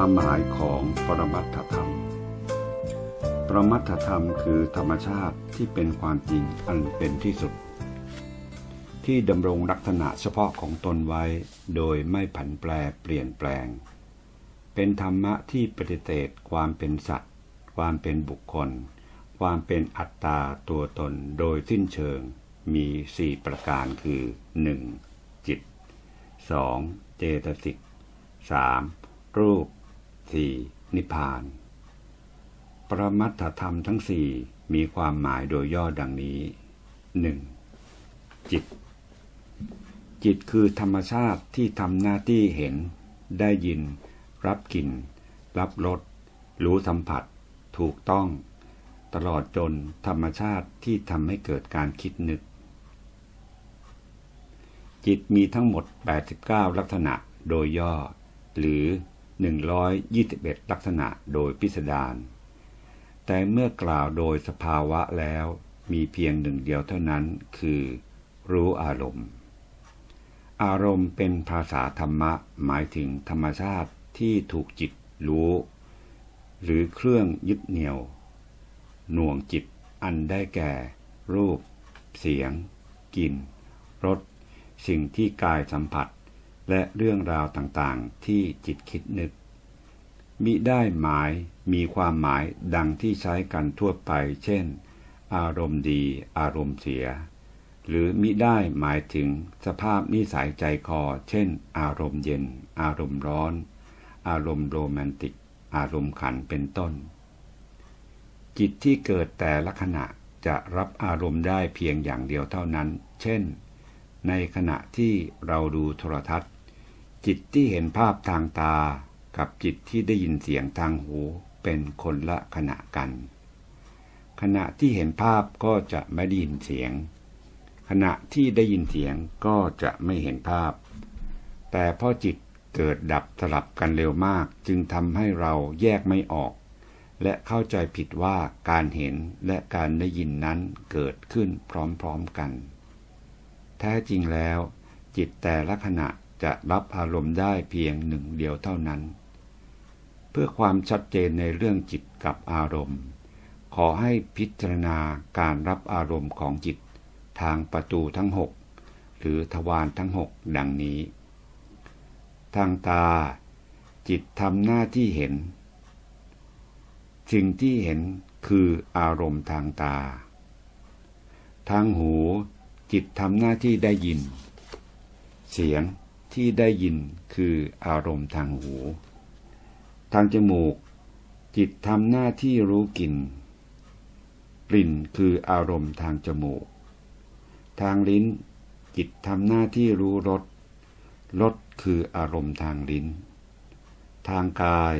ความหมายของปรมัตถธรรม ปรมัตถธรรมคือธรรมชาติที่เป็นความจริงอันเป็นที่สุด ที่ดำรงลักษณะเฉพาะของตนไว้โดยไม่ผันแปรเปลี่ยนแปลง เป็นธรรมะที่ปฏิเสธความเป็นสัตว์ ความเป็นบุคคล ความเป็นอัตตาตัวตนโดยสิ้นเชิงมีสี่ประการคือ 1. จิต 2. เจตสิก 3. รูป 4. นิพพาน ปรมัตถธรรมทั้งสี่มีความหมายโดยย่อดังนี้ 1. จิต จิตคือธรรมชาติที่ทำหน้าที่เห็น ได้ยิน รับกลิ่น รับรสรู้สัมผัส ถูกต้อง ตลอดจนธรรมชาติที่ทำให้เกิดการคิดนึก จิตมีทั้งหมด 89 ลักษณะโดยย่อ หรือ 121 ลักษณะโดยพิสดาร แต่เมื่อกล่าวโดยสภาวะแล้วมีเพียงหนึ่งเดียวเท่านั้นคือ รู้อารมณ์ อารมณ์เป็นภาษาธรรมะหมายถึงธรรมชาติที่ถูกจิตรู้ หรือเครื่องยึดเหนี่ยว หน่วงจิตอันได้แก่ รูป เสียง กลิ่นรสสิ่งที่กายสัมผัส และเรื่องราวต่างๆ ที่จิตคิดนึก มิได้หมายมีความหมายดังที่ใช้กันทั่วไป เช่น อารมณ์ดี อารมณ์เสีย หรือมิได้หมายถึงสภาพนิสัยใจคอ เช่น อารมณ์เย็น อารมณ์ร้อน อารมณ์โรแมนติก อารมณ์ขันเป็นต้น จิตที่เกิดแต่ละขณะจะรับอารมณ์ได้เพียงอย่างเดียวเท่านั้น เช่น ในขณะที่เราดูโทรทัศน์ จิตที่เห็นภาพทางตา กับจิตที่ได้ยินเสียงทางหูเป็นคนละขณะกัน ขณะที่เห็นภาพก็จะไม่ได้ยินเสียง ขณะที่ได้ยินเสียงก็จะไม่เห็นภาพ แต่พอจิตเกิดดับสลับกันเร็วมากจึงทำให้เราแยกไม่ออก และเข้าใจผิดว่าการเห็นและการได้ยินนั้นเกิดขึ้นพร้อมๆกัน แท้จริงแล้ว จิตแต่ละขณะ จะรับอารมณ์ได้เพียงหนึ่งเดียวเท่านั้น เพื่อความชัดเจนในเรื่องจิตกับอารมณ์ ขอให้พิจารณาการรับอารมณ์ของจิตทางประตูทั้งหกหรือทวารทั้งหกดังนี้ ทางตา จิตทำหน้าที่เห็น สิ่งที่เห็นคืออารมณ์ทางตา ทางหู จิตทำหน้าที่ได้ยิน เสียง ที่ได้ยินคืออารมณ์ทางหู ทางจมูก จิตทำหน้าที่รู้กลิ่น กลิ่นคืออารมณ์ทางจมูก ทางลิ้น จิตทำหน้าที่รู้รส รสคืออารมณ์ทางลิ้น ทางกาย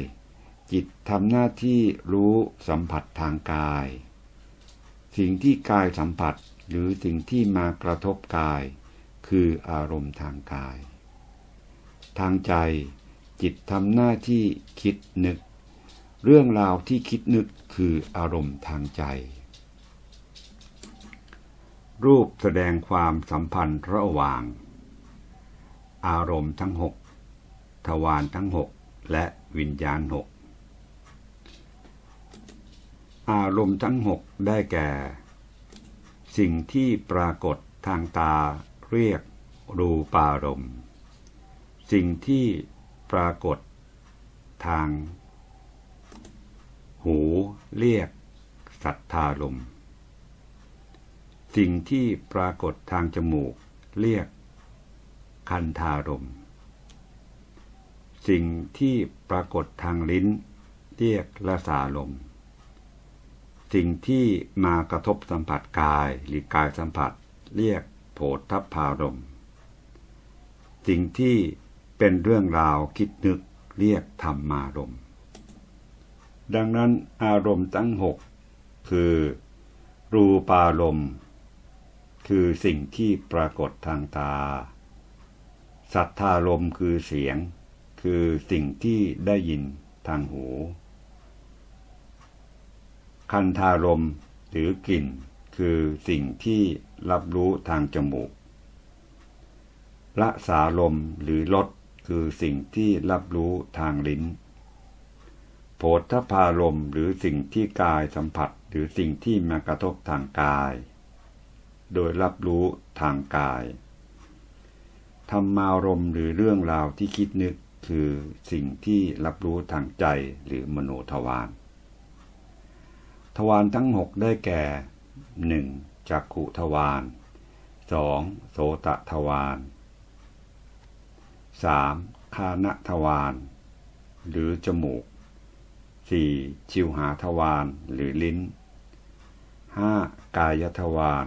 จิตทำหน้าที่รู้สัมผัสทางกาย สิ่งที่กายสัมผัสหรือสิ่งที่มากระทบกาย คืออารมณ์ทางกาย ทางใจ จิตทำหน้าที่คิดนึก เรื่องราวที่คิดนึกคืออารมณ์ทางใจ รูปแสดงความสัมพันธ์ระหว่าง อารมณ์ทั้งหกทวารทั้งหกและวิญญาณหกอารมณ์ทั้งหกได้แก่ สิ่งที่ปรากฏทางตาเรียกรูปารมณ์ สิ่งที่ปรากฏทาง หูเรียกสัทธารม สิ่งที่ปรากฏทางจมูกเรียกคันธารม สิ่งที่ปรากฏทางลิ้น เรียกละสาลม สิ่งที่มากระทบสัมผัสกายหรือกายสัมผัส เรียกโผฏฐพารม สิ่งที่ เป็นเรื่องราวคิดนึกเรียกธรรมารมณ์ ดังนั้นอารมณ์ทั้งหกคือ รูปารมณ์ คือสิ่งที่ปรากฏทางตา สัทธารมณ์คือเสียง คือสิ่งที่ได้ยินทางหู คันธารมณ์หรือกลิ่น คือสิ่งที่รับรู้ทางจมูกละสารมหรือรส คือสิ่งที่รับรู้ทางลิ้น โผฏฐพารมหรือสิ่งที่กายสัมผัสหรือสิ่งที่มากระทบทางกาย โดยรับรู้ทางกาย ธรรมารมหรือเรื่องราวที่คิดนึกคือสิ่งที่รับรู้ทางใจหรือมโนทวาร ทวารทั้งหกได้แก่หนึ่งจักขุทวารสองโสตทวาร สามคานทวาร หรือจมูกสี่ชิวหาทวารหรือลิ้นห้ากายทวาร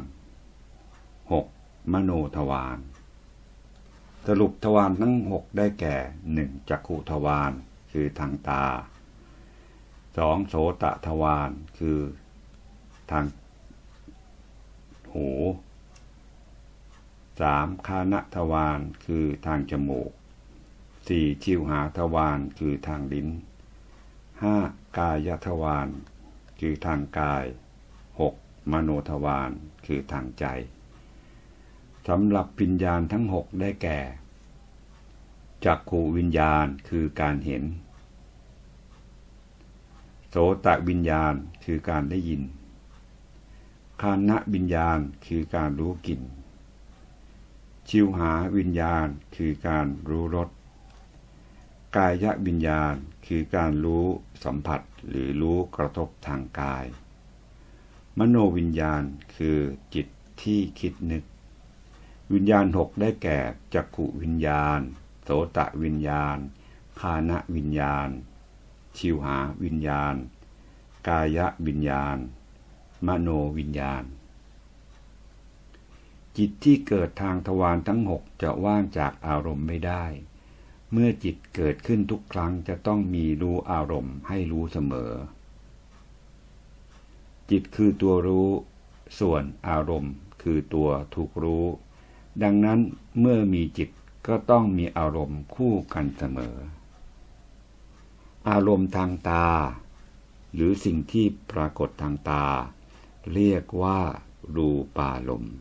หกมโนทวาร สรุปทวารทั้งหกได้แก่หนึ่งจักขุทวารคือทางตาสองโสตทวารคือทางหูสามคานทวารคือทางจมูก สี่ชิวหาทวารคือทางลิ้นห้ากายทวารคือทางกายหกมโนทวารคือทางใจสำหรับวิญญาณทั้งหกได้แก่จักขูวิญญาณคือการเห็น โสตวิญญาณคือการได้ยินคานะวิญญาณคือการรู้กลิ่น ชิวหาวิญญาณคือการรู้รส กายวิญญาณคือการรู้สัมผัสหรือรู้กระทบทางกาย มโนวิญญาณคือจิตที่คิดนึก วิญญาณหกได้แก่จักขุวิญญาณ โสตะวิญญาณ คานะวิญญาณ ชิวหาวิญญาณ กายวิญญาณ มโนวิญญาณ จิตที่เกิดทางทวารทั้งหกจะว่างจากอารมณ์ไม่ได้ เมื่อจิตเกิดขึ้นทุกครั้งจะต้องมีรู้อารมณ์ให้รู้เสมอ จิตคือตัวรู้ ส่วนอารมณ์คือตัวถูกรู้ ดังนั้นเมื่อมีจิตก็ต้องมีอารมณ์คู่กันเสมอ อารมณ์ทางตา หรือสิ่งที่ปรากฏทางตา เรียกว่ารูปารมณ์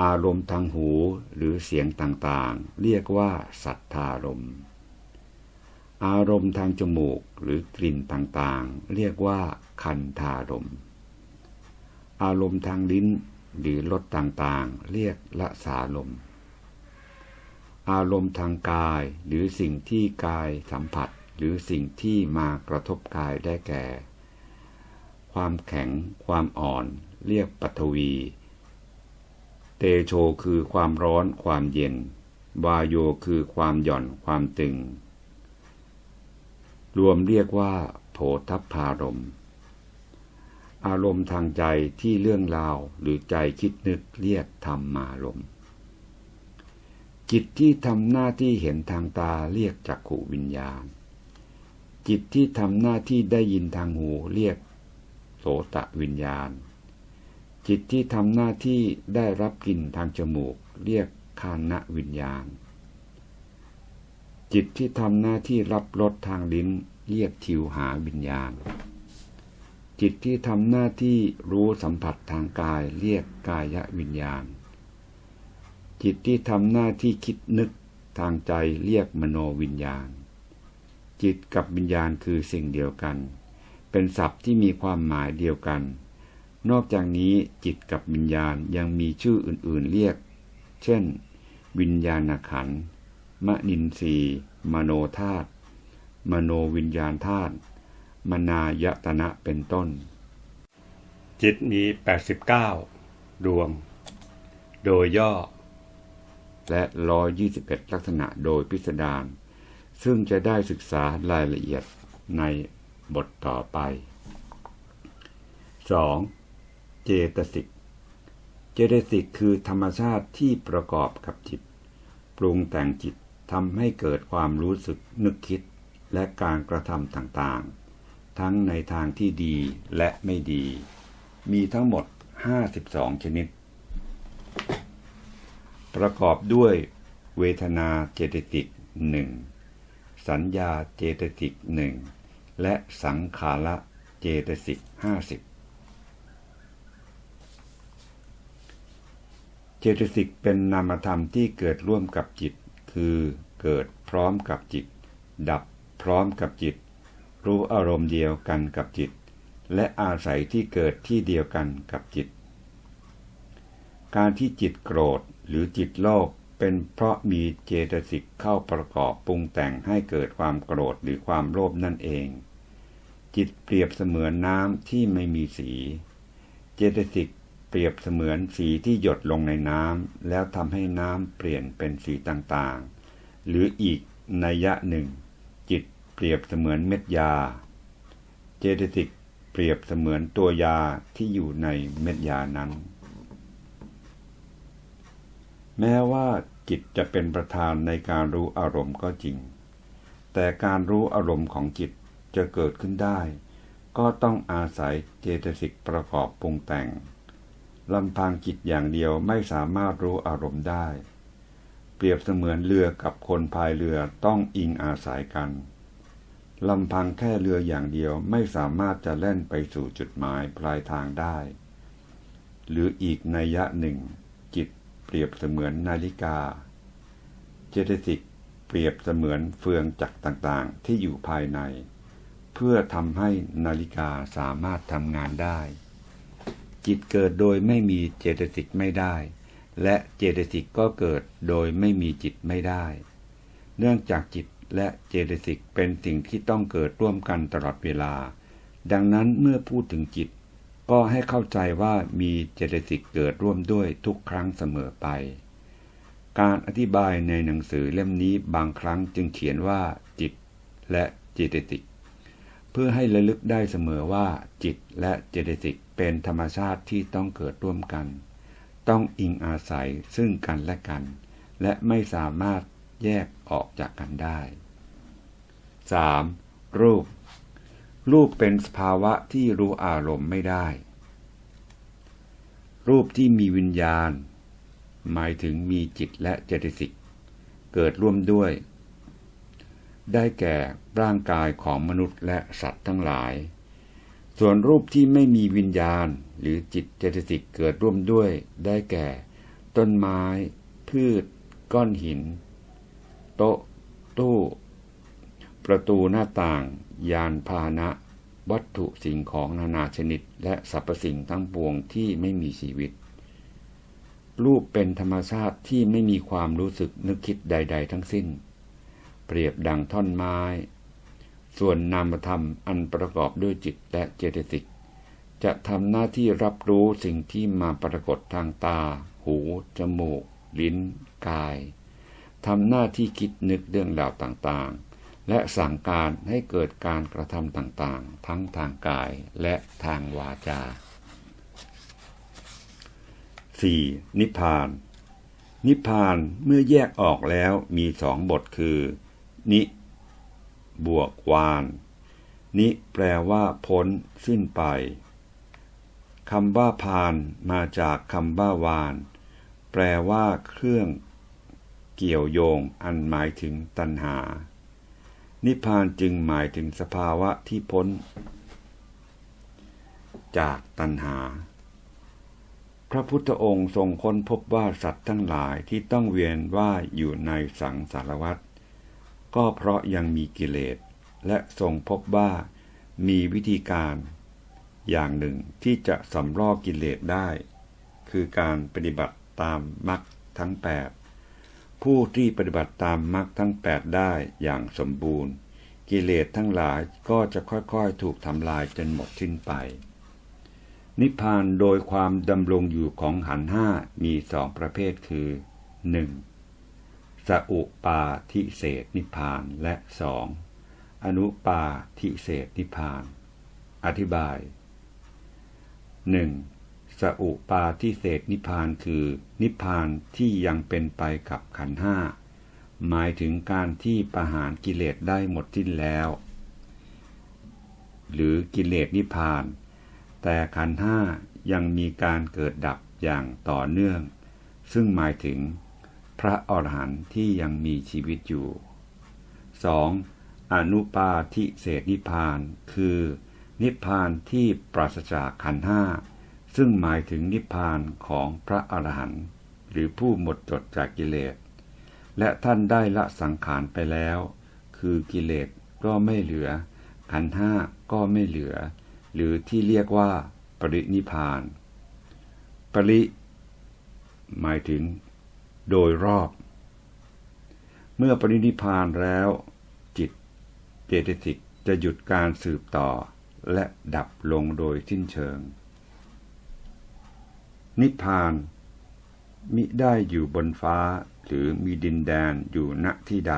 อารมณ์ทางหูหรือเสียงต่างๆ เรียกว่าสัทธารมอารมณ์ทางจมูกหรือกลิ่นต่างๆ เรียกว่าคันธารมอารมณ์ทางลิ้นหรือรสต่างๆ เรียกละสารมอารมณ์ทางกายหรือสิ่งที่กายสัมผัสหรือสิ่งที่มากระทบกายได้แก่ ความแข็ง ความอ่อน เรียกปัทวี เตโชคือความร้อนความเย็น วาโยคือความหย่อนความตึง รวมเรียกว่าโผทัพพารม อารมณ์ทางใจที่เรื่องราวหรือใจคิดนึกเรียกธรรมารมจิตที่ทำหน้าที่เห็นทางตาเรียกจักขุวิญญาณ จิตที่ทำหน้าที่ได้ยินทางหูเรียกโสตะวิญญาณ จิตที่ทำหน้าที่ได้รับกลิ่นทางจมูก เรียกคานะวิญญาณ จิตที่ทำหน้าที่รับรสทางลิ้น เรียกทิวหาวิญญาณ จิตที่ทำหน้าที่รู้สัมผัสทางกาย เรียกกายวิญญาณ จิตที่ทำหน้าที่คิดนึกทางใจเรียกมโนวิญญาณ จิตกับวิญญาณคือสิ่งเดียวกัน เป็นศัพท์ที่มีความหมายเดียวกัน นอกจากนี้จิตกับวิญญาณยังมีชื่ออื่นๆเรียก เช่น วิญญาณขันมนินทรีมโนธาตุมโนวิญญาณธาตุมนายตนะเป็นต้น จิตมี 89 ดวง โดยย่อ และ 121 ลักษณะโดยพิสดารซึ่งจะได้ศึกษารายละเอียดในบทต่อไป 2. เจตสิก เจตสิกคือธรรมชาติที่ประกอบกับจิต ปรุงแต่งจิตทำให้เกิดความรู้สึกนึกคิดและการกระทำต่างๆ ทั้งในทางที่ดีและไม่ดี มีทั้งหมด 52 ชนิด ประกอบด้วยเวทนาเจตสิกหนึ่งสัญญาเจตสิกหนึ่งและสังขารเจตสิกห้าสิบ เจตสิกเป็นนามธรรมที่เกิดร่วมกับจิต คือเกิดพร้อมกับจิต ดับพร้อมกับจิต รู้อารมณ์เดียวกันกับจิต และอาศัยที่เกิดที่เดียวกันกับจิต การที่จิตโกรธหรือจิตโลภเป็นเพราะมีเจตสิกเข้าประกอบปรุงแต่งให้เกิดความโกรธหรือความโลภนั่นเอง จิตเปรียบเสมือนน้ำที่ไม่มีสี เจตสิก เปรียบเสมือนสีที่หยดลงในน้ำแล้วทำให้น้ำเปลี่ยนเป็นสีต่างๆ หรืออีกนัยยะหนึ่ง จิตเปรียบเสมือนเม็ดยา เจตสิกเปรียบเสมือนตัวยาที่อยู่ในเม็ดยานั้น แม้ว่าจิตจะเป็นประธานในการรู้อารมณ์ก็จริง แต่การรู้อารมณ์ของจิตจะเกิดขึ้นได้ ก็ต้องอาศัยเจตสิกประกอบปรุงแต่ง ลำพังจิตอย่างเดียวไม่สามารถรู้อารมณ์ได้ เปรียบเสมือนเรือกับคนพายเรือต้องอิงอาศัยกันลำพังแค่เรืออย่างเดียวไม่สามารถจะเล่นไปสู่จุดหมายปลายทางได้ หรืออีกนัยยะหนึ่ง จิตเปรียบเสมือนนาฬิกา เจตสิกเปรียบเสมือนเฟืองจักรต่างๆ ที่อยู่ภายใน เพื่อทำให้นาฬิกาสามารถทำงานได้ จิตเกิดโดยไม่มีเจตสิกไม่ได้ และเจตสิกก็เกิดโดยไม่มีจิตไม่ได้ เนื่องจากจิตและเจตสิกเป็นสิ่งที่ต้องเกิดร่วมกันตลอดเวลา ดังนั้นเมื่อพูดถึงจิต ก็ให้เข้าใจว่ามีเจตสิกเกิดร่วมด้วยทุกครั้งเสมอไป การอธิบายในหนังสือเล่มนี้บางครั้งจึงเขียนว่า จิตและเจตสิกเพื่อให้ระลึกได้เสมอว่าจิตและเจตสิก เป็นธรรมชาติที่ต้องเกิดร่วมกัน ต้องอิงอาศัยซึ่งกันและกัน และไม่สามารถแยกออกจากกันได้ 3. รูป รูปเป็นสภาวะที่รู้อารมณ์ไม่ได้ รูปที่มีวิญญาณ หมายถึงมีจิตและเจตสิก เกิดร่วมด้วย ได้แก่ร่างกายของมนุษย์และสัตว์ทั้งหลาย ส่วนรูปที่ไม่มีวิญญาณหรือจิตเจตสิกเกิดร่วมด้วยได้แก่ ต้นไม้ พืช ก้อนหิน โต๊ะ ตู้ ประตูหน้าต่าง ยานพาหนะ วัตถุสิ่งของนานาชนิด และสรรพสิ่งทั้งปวงที่ไม่มีชีวิต รูปเป็นธรรมชาติที่ไม่มีความรู้สึกนึกคิดใด ๆ ทั้งสิ้น เปรียบดังท่อนไม้ ส่วนนามธรรมอันประกอบด้วยจิตและเจตสิกจะทำหน้าที่รับรู้สิ่งที่มาปรากฏทางตา หู จมูก ลิ้น กาย ทำหน้าที่คิดนึกเรื่องราวต่างๆ และสั่งการให้เกิดการกระทำต่างๆ ทั้งทางกายและทางวาจา 4. นิพพาน นิพพานเมื่อแยกออกแล้วมีสองบทคือ นิ บวกวาน นิแปลว่าพ้น สิ้นไปคำว่าพานมาจากคำว่าวาน แปลว่าเครื่อง เกี่ยวโยงอันหมายถึงตัณหา นิพานจึงหมายถึงสภาวะที่พ้น จากตัณหา พระพุทธองค์ทรงค้นพบว่าสัตว์ทั้งหลายที่ต้องเวียนว่ายอยู่ในสังสารวัฏ ก็เพราะยังมีกิเลส และทรงพบว่ามีวิธีการ อย่างหนึ่งที่จะสำรอกกิเลสได้ คือการปฏิบัติตามมรรคทั้งแปดผู้ที่ปฏิบัติตามมรรคทั้งแปดได้อย่างสมบูรณ์ กิเลสทั้งหลายก็จะค่อยๆ ถูกทำลายจนหมดสิ้นไป นิพพานโดยความดำรงอยู่ของหันห้ามีสองประเภทคือ 1. สอุปาทิเศษนิพานและสองอนุปาทิเศษนิพาน อธิบาย 1. สอุปาทิเศษนิพานคือ นิพานที่ยังเป็นไปกับขันห้าหมายถึงการที่ประหารกิเลสได้หมดสิ้นแล้ว หรือกิเลสนิพาน แต่ขันห้ายังมีการเกิดดับอย่างต่อเนื่อง ซึ่งหมายถึง พระอรหันต์ที่ยังมีชีวิตอยู่ 2. อนุปาทิเศษนิพาน คือ นิพานที่ปราศจากขันห้า ซึ่งหมายถึงนิพานของพระอรหันต์หรือผู้หมดจดจากกิเลส และท่านได้ละสังขารไปแล้ว คือกิเลสก็ไม่เหลือ ขันห้าก็ไม่เหลือ หรือที่เรียกว่า ปรินิพาน ปริ หมายถึง โดยรอบ เมื่อปรินิพานแล้ว จิตเจตสิกจะหยุดการสืบต่อและดับลงโดยสิ้นเชิง นิพพานมิได้อยู่บนฟ้าหรือมีดินแดนอยู่ณที่ใด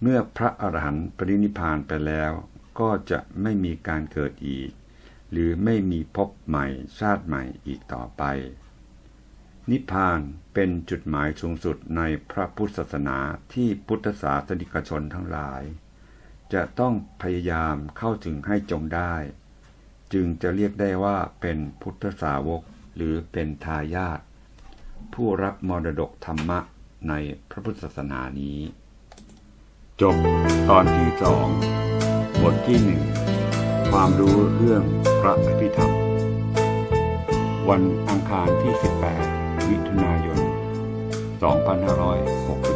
เมื่อพระอรหันต์ปรินิพานไปแล้ว ก็จะไม่มีการเกิดอีก หรือไม่มีพบใหม่ชาติใหม่อีกต่อไป นิพพานเป็นจุดหมายสูงสุดในพระพุทธศาสนาที่พุทธศาสนิกชนทั้งหลาย จะต้องพยายามเข้าถึงให้จงได้ จึงจะเรียกได้ว่าเป็นพุทธสาวกหรือเป็นทายาทผู้รับมรดกธรรมะในพระพุทธศาสนานี้ จบตอนที่สองบทที่หนึ่งความรู้เรื่องพระอภิธรรม วันอังคารที่ 18 มิถุนายน 2560